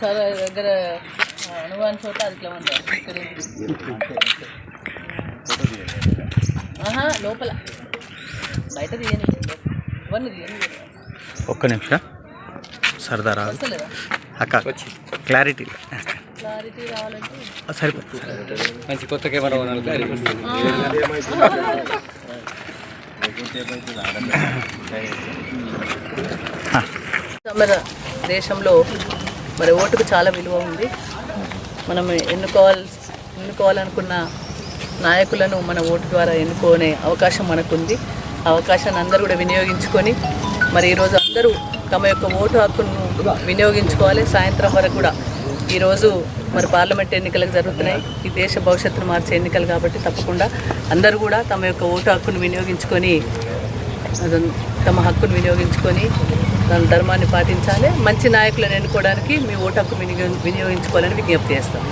Sir దగ్గర అనుమాన చోట అది ఇట్లా ఉంటారు. ఆహా లోపల. బయట తీయని ఇవన్నీ తీయని ఒక్క నిమిషం. సరదా వస్తలేదా? అక్క క్లారిటీ. క్లారిటీ రావాలంటే. సరిపోతుంది మంచి కొత్త కెమెరా కొనాలి దేశంలో మరి ఓటుకు చాలా విలువ ఉంది. మనం ఎన్నుకోవాలి ఎన్నుకోవాలనుకున్న నాయకులను మన ఓటు ద్వారా ఎన్నుకునే అవకాశం మనకుంది. ఆ అవకాశాన్ని అందరూ కూడా వినియోగించుకొని మరి ఈరోజు అందరూ తమ యొక్క ఓటు హక్కును వినియోగించుకోవాలి. సాయంత్రం వరకు కూడా ఈరోజు మరి పార్లమెంట్ ఎన్నికలకు జరుగుతున్నాయి. ఈ దేశ భవిష్యత్తును మార్చే ఎన్నికలు కాబట్టి తప్పకుండా అందరూ కూడా తమ యొక్క ఓటు హక్కును వినియోగించుకొని తమ హక్కును వినియోగించుకొని తన ధర్మాన్ని పాటించాలి. మంచి నాయకులను ఎన్నుకోవడానికి మీ ఓటు హక్కు వినియోగించుకోవాలని విజ్ఞప్తి చేస్తాను